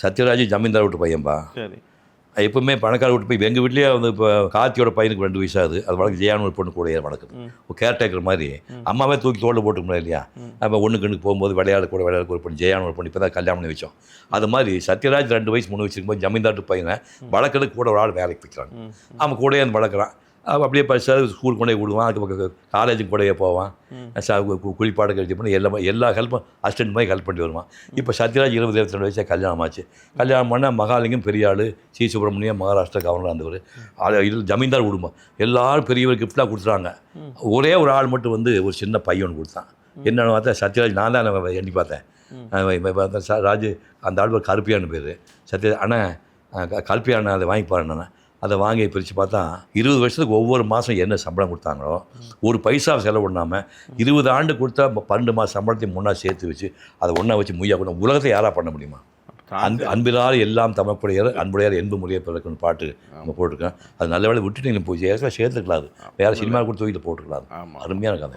சத்யராஜ் ஜமீன்தார் வீட்டு பையன்பா. சரி. எப்பவுமே பணக்கார வீட்டு போய் எங்கள் வீட்லேயே வந்து இப்போ கார்த்தியோட பையனுக்கு ரெண்டு வயசாகுது. அது வழக்கு ஜெயானு ஒரு பொண்ணு கூட வளர்க்குது ஒரு கேர்டேக்கர் மாதிரி. அம்மாவே தூக்கி தோளில் போட்டுக்கணும் இல்லையா? நம்ம ஒன்று கண்ணுக்கு போகும்போது விளையாட கூட விளையாட ஒரு பொண்ணு ஜெயானு ஒரு பொண்ணு இப்போ தான் கல்யாணம் பண்ணி வச்சோம். அது மாதிரி சத்யராஜ் ரெண்டு வயசு மூணு வயசு இருக்கும்போது ஜமீன்தார் பையனை வளர்க்கறதுக்கு கூட ஒரு ஆள் வேலைக்கு வைக்கிறாங்க அவன் கூடயே வந்து வளர்க்குறான். அப்படியே படிச்சா ஸ்கூல் கொண்டே விடுவான் அதுக்கு காலேஜுக்கு கூடயே போவான். ச- கு- கு- குளிப்பாடு கழிச்சு பண்ணி எல்லா எல்லா ஹெல்ப்பும் அசிஸ்டன்ட் மாதிரி ஹெல்ப் பண்ணி வருவான். இப்போ சத்யராஜ் இருபது இருபத்தி ரெண்டு வயசா கல்யாணம் ஆச்சு. கல்யாணம் பண்ணால் மகாலிங்கம் பெரிய ஆள் சி. சுப்பிரமணியம் மகாராஷ்டிரா கவர்னர் இருந்தவர் அது இது ஜமீன்தார் குடும்பம். எல்லாரும் பெரியவர் கிஃப்டாக கொடுத்துறாங்க ஒரே ஒரு ஆள் மட்டும் வந்து ஒரு சின்ன பையன் கொடுத்தான். என்னென்னு பார்த்தா சத்யராஜ் நான் தான் எண்ணி பார்த்தேன். ராஜு அந்த ஆள் கருப்பியான்னு பேர். சத்ய அண்ணன் கல்பியான அதை வாங்கி பாருண்ணா அதை வாங்கி பிரித்து பார்த்தா இருபது வருஷத்துக்கு ஒவ்வொரு மாதம் என்ன சம்பளம் கொடுத்தாங்களோ ஒரு பைசா செலவு பண்ணாமல் இருபது ஆண்டு கொடுத்தா பன்னெண்டு மாதம் சம்பளத்தையும் முன்னா சேர்த்து வச்சு அதை ஒன்றா வச்சு முய்யா கூட உலகத்தை யாரா பண்ண முடியுமா? அன்பு அன்பிலால் எல்லாம் தமக்குடையார் அன்புடையார் என்பு முறையை பிறக்குன்னு பாட்டு நம்ம போட்டிருக்கேன் அது நல்ல வேலை விட்டுட்டு நீங்கள் போய் சேர்த்துக்கலாம் அது வேறு சினிமா கொடுத்து வீட்டில் போட்டுக்கலாம் ஆமாம் அருமையான கதை.